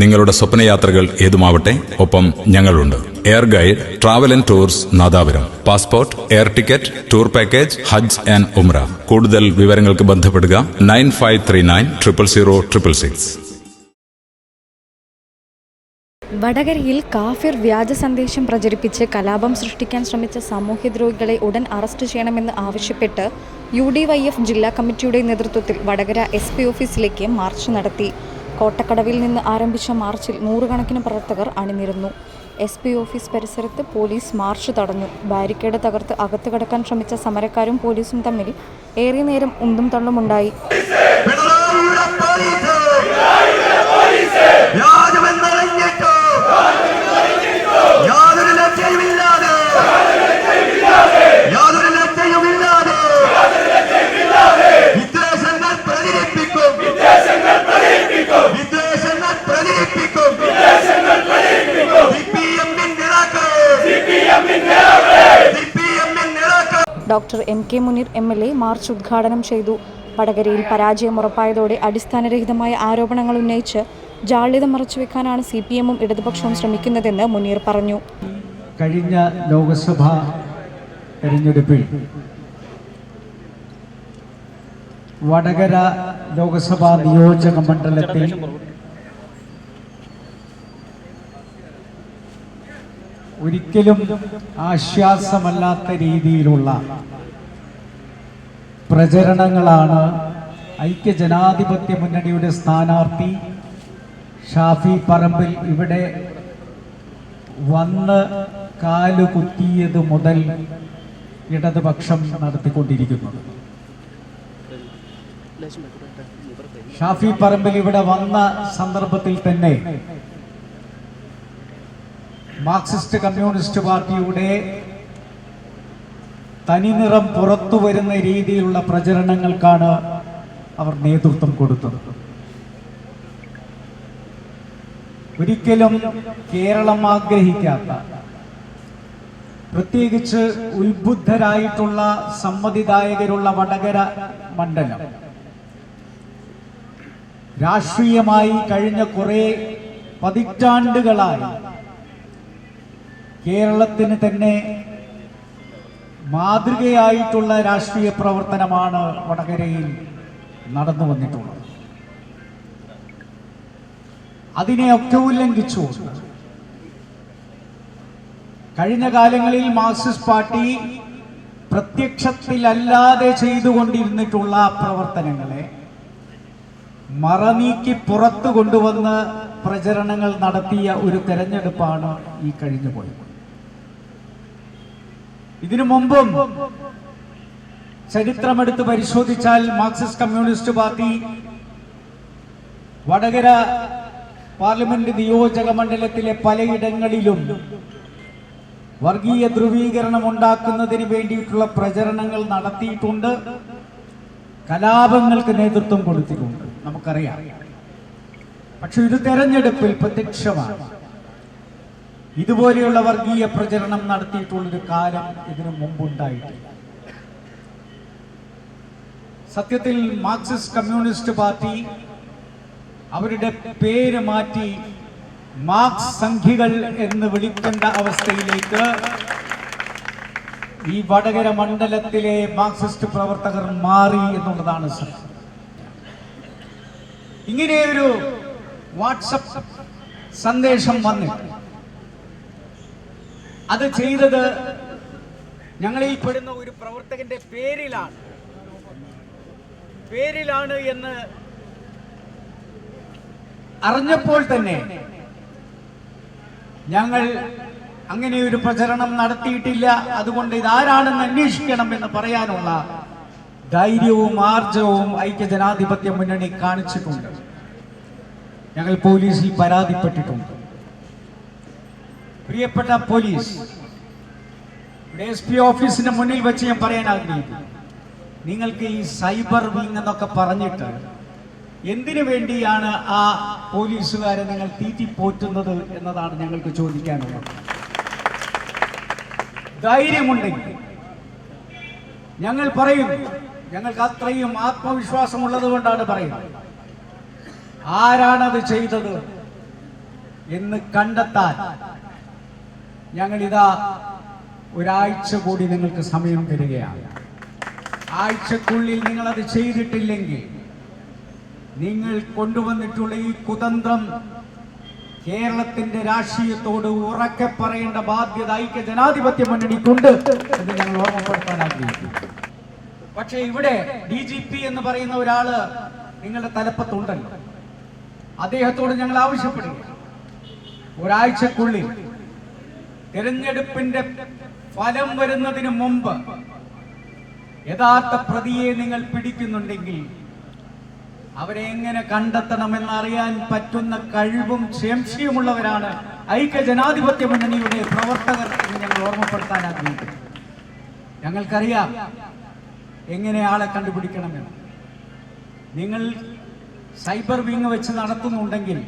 നിങ്ങളുടെ സ്വപ്നയാത്രകൾ ഏതുമാവട്ടെ ഒപ്പം ഞങ്ങളുണ്ട്. Air guide travel and tours Nadapuram. Passport air ticket tour package Hajj and ഉംറ കൂടുതൽ വിവരങ്ങൾക്ക് ബന്ധപ്പെടുക nine five three nine triple zero triple six. വടകരയിൽ കാഫിർ വ്യാജ സന്ദേശം പ്രചരിപ്പിച്ച് കലാപം സൃഷ്ടിക്കാൻ ശ്രമിച്ച സാമൂഹ്യദ്രോഹികളെ ഉടൻ അറസ്റ്റ് ചെയ്യണമെന്ന് ആവശ്യപ്പെട്ട് യു ഡി വൈ എഫ് ജില്ലാ കമ്മിറ്റിയുടെ നേതൃത്വത്തിൽ വടകര എസ് പി ഓഫീസിലേക്ക് മാർച്ച് നടത്തി. കോട്ടക്കടവിൽ നിന്ന് ആരംഭിച്ച മാർച്ചിൽ നൂറുകണക്കിന് പ്രവർത്തകർ അണിനിരന്നു. എസ് പി ഓഫീസ് പരിസരത്ത് പോലീസ് മാർച്ച് തടഞ്ഞു. ബാരിക്കേഡ് തകർത്ത് അകത്തു കടക്കാൻ ശ്രമിച്ച സമരക്കാരും പോലീസും തമ്മിൽ ഏറെ നേരം ഉന്തും തള്ളുമുണ്ടായി. Doctor M K Muneer M L A march ഉദ്ഘാടനം ചെയ്തു. വടകരയിൽ പരാജയം ഉറപ്പായതോടെ അടിസ്ഥാനരഹിതമായ ആരോപണങ്ങൾ ഉന്നയിച്ച് ജാള്യത മറച്ചുവെക്കാനാണ് സി പി എമ്മും ഇടതുപക്ഷവും ശ്രമിക്കുന്നതെന്ന് മുനീർ പറഞ്ഞു. കഴിഞ്ഞ ലോക്സഭാ തെരഞ്ഞെടുപ്പിൽ വടകര ലോക്സഭാ നിയോജക മണ്ഡലത്തിൽ ഒരിക്കലും ആശ്വാസമല്ലാത്ത രീതിയിലുള്ള പ്രചരണങ്ങളാണ് ഐക്യ ജനാധിപത്യ മുന്നണിയുടെ സ്ഥാനാർത്ഥി ഷാഫി പറമ്പിൽ ഇവിടെ വന്ന് കാലുകുത്തിയത് മുതൽ ഇടതുപക്ഷം നടത്തിക്കൊണ്ടിരിക്കുന്നത്. ഷാഫി പറമ്പിൽ ഇവിടെ വന്ന സന്ദർഭത്തിൽ തന്നെ മാർക്സിസ്റ്റ് കമ്മ്യൂണിസ്റ്റ് പാർട്ടിയുടെ തനിനിറം പുറത്തു വരുന്ന രീതിയിലുള്ള പ്രചരണങ്ങൾക്കാണ് അവർ നേതൃത്വം കൊടുത്തത്. ഒരിക്കലും കേരളം ആഗ്രഹിക്കാത്ത പ്രത്യേകിച്ച് ഉത്ബുദ്ധരായിട്ടുള്ള സമ്മതിദായകരുള്ള വടകര മണ്ഡലം രാഷ്ട്രീയമായി കഴിഞ്ഞ കുറേ പതിറ്റാണ്ടുകളായി കേരളത്തിന് തന്നെ മാതൃകയായിട്ടുള്ള രാഷ്ട്രീയ പ്രവർത്തനമാണ് വടകരയിൽ നടന്നു വന്നിട്ടുള്ളത്. അതിനെയൊക്കെ ഉല്ലംഘിച്ചു കഴിഞ്ഞ കാലങ്ങളിൽ മാർക്സിസ്റ്റ് പാർട്ടി പ്രത്യക്ഷത്തിലല്ലാതെ ചെയ്തുകൊണ്ടിരുന്നിട്ടുള്ള പ്രവർത്തനങ്ങളെ മറനീക്കി പുറത്തു കൊണ്ടുവന്ന് പ്രചരണങ്ങൾ നടത്തിയ ഒരു തെരഞ്ഞെടുപ്പാണ് ഈ കഴിഞ്ഞു പോയത് ഇതിനു മുമ്പും ചരിത്രമെടുത്ത് പരിശോധിച്ചാൽ Marxist Communist party Vadakara parliament നിയോജക മണ്ഡലത്തിലെ പലയിടങ്ങളിലും വർഗീയ ധ്രുവീകരണം ഉണ്ടാക്കുന്നതിന് വേണ്ടിയിട്ടുള്ള പ്രചരണങ്ങൾ നടത്തിയിട്ടുണ്ട്. കലാപങ്ങൾക്ക് നേതൃത്വം കൊടുത്തിട്ടുണ്ട്. നമുക്കറിയാം. പക്ഷെ ഇത് തെരഞ്ഞെടുപ്പിൽ പ്രത്യക്ഷമാണ്. ഇതുപോലെയുള്ള വർഗീയ പ്രചരണം നടത്തിയിട്ടുള്ളൊരു കാലം ഇതിനു മുമ്പുണ്ടായിട്ടില്ല. സത്യത്തിൽ മാർക്സിസ്റ്റ് കമ്മ്യൂണിസ്റ്റ് പാർട്ടി അവരുടെ പേര് മാറ്റി മാർക്സ് സംഖികൾ എന്ന് വിളിക്കേണ്ട അവസ്ഥയിലേക്ക് ഈ വടകര മണ്ഡലത്തിലെ മാർക്സിസ്റ്റ് പ്രവർത്തകർ മാറി എന്നുള്ളതാണ് സത്യം. ഇങ്ങനെ ഒരു വാട്സപ്പ് സന്ദേശം വന്നിട്ട് അത് ചെയ്തത് ഞങ്ങൾ ഈ പെടുന്ന ഒരു പ്രവർത്തകന്റെ പേരിലാണ്. പേരിലാണ് എന്ന് അറിഞ്ഞപ്പോൾ തന്നെ ഞങ്ങൾ അങ്ങനെ ഒരു പ്രചരണം നടത്തിയിട്ടില്ല. അതുകൊണ്ട് ഇതാരാണെന്ന് അന്വേഷിക്കണം എന്ന് പറയാനുള്ള ധൈര്യവും ആർജവും ഐക്യജനാധിപത്യ മുന്നണി കാണിച്ചിട്ടുണ്ട്. ഞങ്ങൾ പോലീസിൽ പരാതിപ്പെട്ടിട്ടുണ്ട്. പ്രിയപ്പെട്ട പോലീസ് എസ് പി ഓഫീസിന്റെ മുന്നിൽ വെച്ച് ഞാൻ പറയാൻ ആഗ്രഹിക്കുന്നു. നിങ്ങൾക്ക് ഈ സൈബർ വിങ് എന്നൊക്കെ പറഞ്ഞിട്ട് എന്തിനു വേണ്ടിയാണ് ആ പോലീസുകാരെ നിങ്ങൾ തീറ്റിപ്പോറ്റുന്നത് എന്നതാണ് ഞങ്ങൾക്ക് ചോദിക്കാനുള്ളത്. ധൈര്യമുണ്ടെങ്കിൽ ഞങ്ങൾ പറയും ഞങ്ങൾക്ക് അത്രയും ആത്മവിശ്വാസമുള്ളത് കൊണ്ടാണ് പറയുന്നത്. ആരാണത് ചെയ്തത് എന്ന് കണ്ടെത്താൻ ഞങ്ങളിതാ ഒരാഴ്ച കൂടി നിങ്ങൾക്ക് സമയം തരികയാണ്. ആഴ്ചക്കുള്ളിൽ നിങ്ങൾ അത് ചെയ്തിട്ടില്ലെങ്കിൽ നിങ്ങൾ കൊണ്ടുവന്നിട്ടുള്ള ഈ കുതന്ത്രം കേരളത്തിന്റെ രാഷ്ട്രീയത്തോട് ഉറക്കെ പറയേണ്ട ബാധ്യത ഐക്യ ജനാധിപത്യ മുന്നണിക്കുണ്ട് എന്ന് ഞങ്ങൾ ഓർമ്മപ്പെടുത്താൻ ആഗ്രഹിക്കുന്നു. പക്ഷേ ഇവിടെ ഡി ജി പി എന്ന് പറയുന്ന ഒരാൾ നിങ്ങളുടെ തലപ്പത്തുണ്ടല്ലോ. അദ്ദേഹത്തോട് ഞങ്ങൾ ആവശ്യപ്പെടുക ഒരാഴ്ചക്കുള്ളിൽ തിരഞ്ഞെടുപ്പിന്റെ ഫലം വരുന്നതിന് മുമ്പ് യഥാർത്ഥ പ്രതിയെ നിങ്ങൾ പിടിക്കുന്നുണ്ടെങ്കിൽ അവരെ എങ്ങനെ കണ്ടെത്തണമെന്ന് അറിയാൻ പറ്റുന്ന കഴിവും ശേംഷിയുമുള്ളവരാണ് ഐക്യ ജനാധിപത്യ മുന്നണിയുടെ പ്രവർത്തകർ എന്ന് ഞങ്ങൾ ഓർമ്മപ്പെടുത്താൻ ആഗ്രഹിക്കുന്നു. ഞങ്ങൾക്കറിയാം എങ്ങനെ ആളെ കണ്ടുപിടിക്കണമെന്ന്. നിങ്ങൾ സൈബർ വിങ് വെച്ച് നടത്തുന്നുണ്ടെങ്കിൽ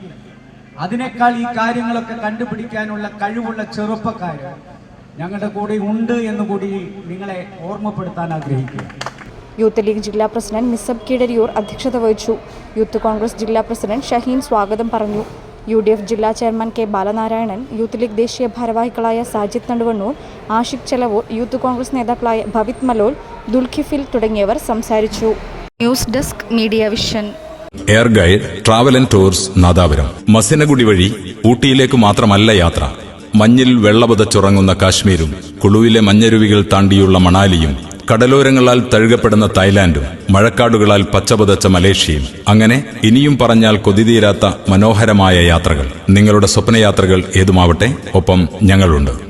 അതിനേക്കാൾ ഈ കാര്യങ്ങളൊക്കെ കണ്ടുപിടിക്കാനുള്ള കഴിവുള്ള ചെറുപ്പക്കാർ ഞങ്ങളുടെ കൂടെ ഉണ്ട് എന്ന് കൂടി നിങ്ങളെ ഓർമ്മപ്പെടുത്താൻ ആഗ്രഹിക്കുക യൂത്ത് ലീഗ് ജില്ലാ പ്രസിഡന്റ് നിസബ് കീഴരിയൂർ അധ്യക്ഷത വഹിച്ചു. യൂത്ത് കോൺഗ്രസ് ജില്ലാ പ്രസിഡന്റ് ഷഹീൻ സ്വാഗതം പറഞ്ഞു. യു ഡി എഫ് ജില്ലാ chairman K Balanarayanan youth league ദേശീയ ഭാരവാഹികളായ സാജിദ് തണ്ടുവണ്ണൂർ ആഷിഖ് ചെലവൂർ യൂത്ത് കോൺഗ്രസ് നേതാക്കളായ ഭവിത് മലോൽ ദുൽഖിഫിൽ തുടങ്ങിയവർ സംസാരിച്ചു. News desk media vision. Air guide travel and tours Nadapuram. Masinagudi വഴി ഊട്ടിയിലേക്ക് മാത്രമല്ല യാത്ര. മഞ്ഞിൽ വെള്ളപുതച്ചുറങ്ങുന്ന കാശ്മീരും കുളുവിലെ മഞ്ഞരുവികൾ താണ്ടിയുള്ള മണാലിയും കടലോരങ്ങളാൽ തഴുകപ്പെടുന്ന തായ്ലാന്റും മഴക്കാടുകളാൽ പച്ചപുതച്ച മലേഷ്യയും. അങ്ങനെ ഇനിയും പറഞ്ഞാൽ കൊതിതീരാത്ത മനോഹരമായ യാത്രകൾ. നിങ്ങളുടെ സ്വപ്നയാത്രകൾ ഏതുമാവട്ടെ ഒപ്പം ഞങ്ങളുണ്ട്.